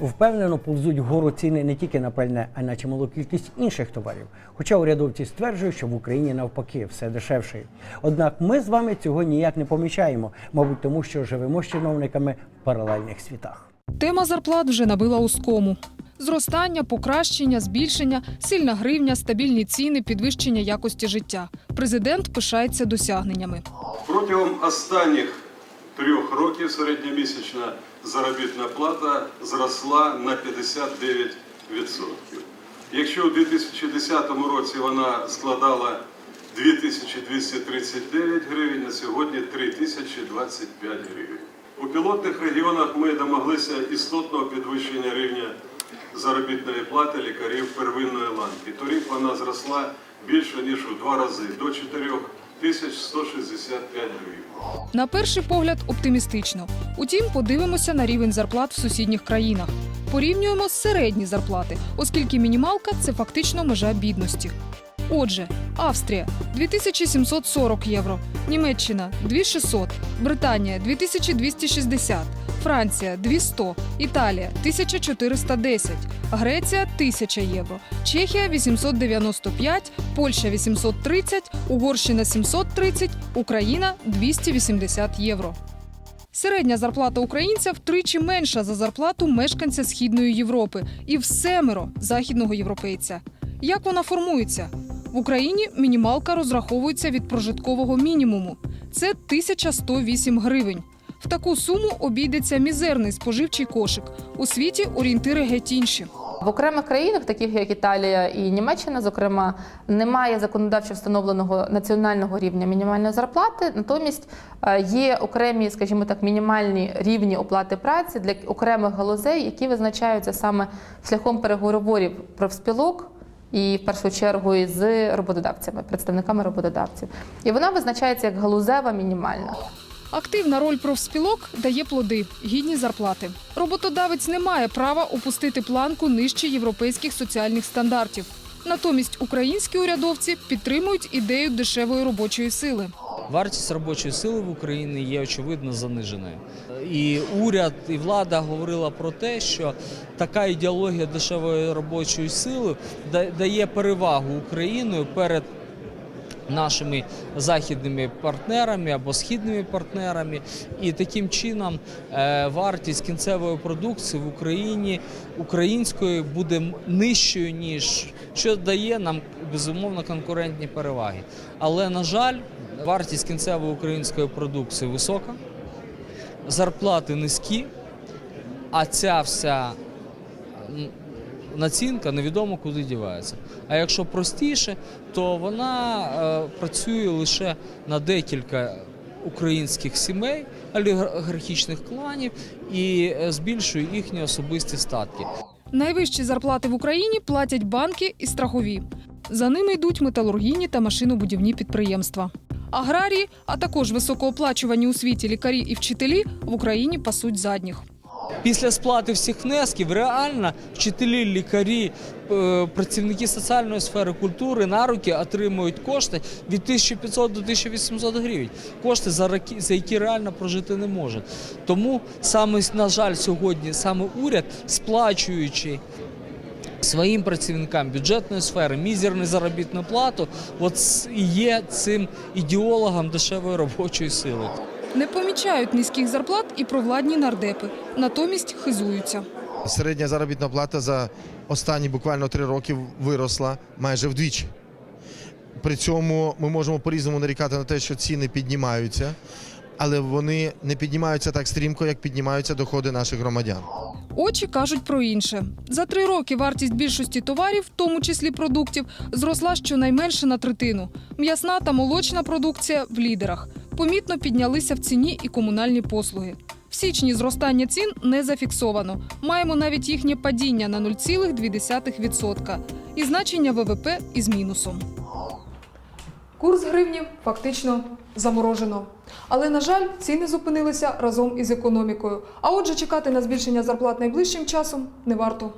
Впевнено повзуть вгору ціни не тільки на пальне, а й на чималу кількість інших товарів. Хоча урядовці стверджують, що в Україні навпаки все дешевше. Однак ми з вами цього ніяк не помічаємо, мабуть, тому що живемо з чиновниками в паралельних світах. Тема зарплат вже набила оскому. Зростання, покращення, збільшення, сильна гривня, стабільні ціни, підвищення якості життя. Президент пишається досягненнями. Протягом останніх трьох років середньомісячна заробітна плата зросла на 59%. Якщо у 2010 році вона складала 2239 гривень, на сьогодні 3025 гривень. У пілотних регіонах ми домоглися істотного підвищення рівня заробітної плати лікарів первинної ланки. Торік вона зросла більше ніж у два рази до 4165 гривень. На перший погляд оптимістично. Утім, подивимося на рівень зарплат в сусідніх країнах. Порівнюємо середні зарплати, оскільки мінімалка це фактично межа бідності. Отже, Австрія 2740 євро, Німеччина 2600, Британія 2260, Франція 200, Італія 1410, Греція 1000 євро, Чехія 895, Польща 830, Угорщина 730, Україна 280 євро. Середня зарплата українця втричі менша за зарплату мешканця Східної Європи і в семеро західного європейця. Як вона формується? В Україні мінімалка розраховується від прожиткового мінімуму. Це 1108 гривень. В таку суму обійдеться мізерний споживчий кошик. У світі орієнтири геть інші. В окремих країнах, таких як Італія і Німеччина, зокрема, немає законодавчо встановленого національного рівня мінімальної зарплати. Натомість е, є окремі, скажімо так, мінімальні рівні оплати праці для окремих галузей, які визначаються саме шляхом переговорів профспілок. І в першу чергу і з роботодавцями, представниками роботодавців, і вона визначається як галузева мінімальна. Активна роль профспілок дає плоди, гідні зарплати. Роботодавець не має права опустити планку нижче європейських соціальних стандартів. Натомість українські урядовці підтримують ідею дешевої робочої сили. Вартість робочої сили в Україні є очевидно заниженою. І уряд і влада говорила про те, що така ідеологія дешевої робочої сили дає перевагу Україною перед нашими західними партнерами або східними партнерами, і таким чином е, вартість кінцевої продукції в Україні української буде нижчою ніж що дає нам безумовно конкурентні переваги. Але на жаль, вартість кінцевої української продукції висока, зарплати низькі, а ця вся націнка невідомо куди дівається. А якщо простіше, то вона е, працює лише на декілька українських сімей, олігархічних кланів і е, збільшує їхні особисті статки. Найвищі зарплати в Україні платять банки і страхові. За ними йдуть металургійні та машинобудівні підприємства. Аграрії, а також високооплачувані у світі лікарі і вчителі в Україні пасуть задніх. Після сплати всіх внесків реально вчителі, лікарі, е, працівники соціальної сфери культури на руки отримують кошти від 1500 до 1800 гривень. Кошти, за які реально прожити не можуть. Тому саме, на жаль, сьогодні саме уряд, сплачуючи своїм працівникам бюджетної сфери мізерну заробітну плату, от є цим ідеологом дешевої робочої сили. Не помічають низьких зарплат і провладні нардепи, натомість хизуються. Середня заробітна плата за останні буквально три роки виросла майже вдвічі. При цьому ми можемо по-різному нарікати на те, що ціни піднімаються, але вони не піднімаються так стрімко, як піднімаються доходи наших громадян. Очі кажуть про інше. За три роки вартість більшості товарів, в тому числі продуктів, зросла щонайменше на третину. М'ясна та молочна продукція в лідерах. Помітно піднялися в ціні і комунальні послуги. В січні зростання цін не зафіксовано. Маємо навіть їхнє падіння на 0,2% і значення ВВП із мінусом. Курс гривні фактично заморожено. Але, на жаль, ціни зупинилися разом із економікою. А отже, чекати на збільшення зарплат найближчим часом не варто.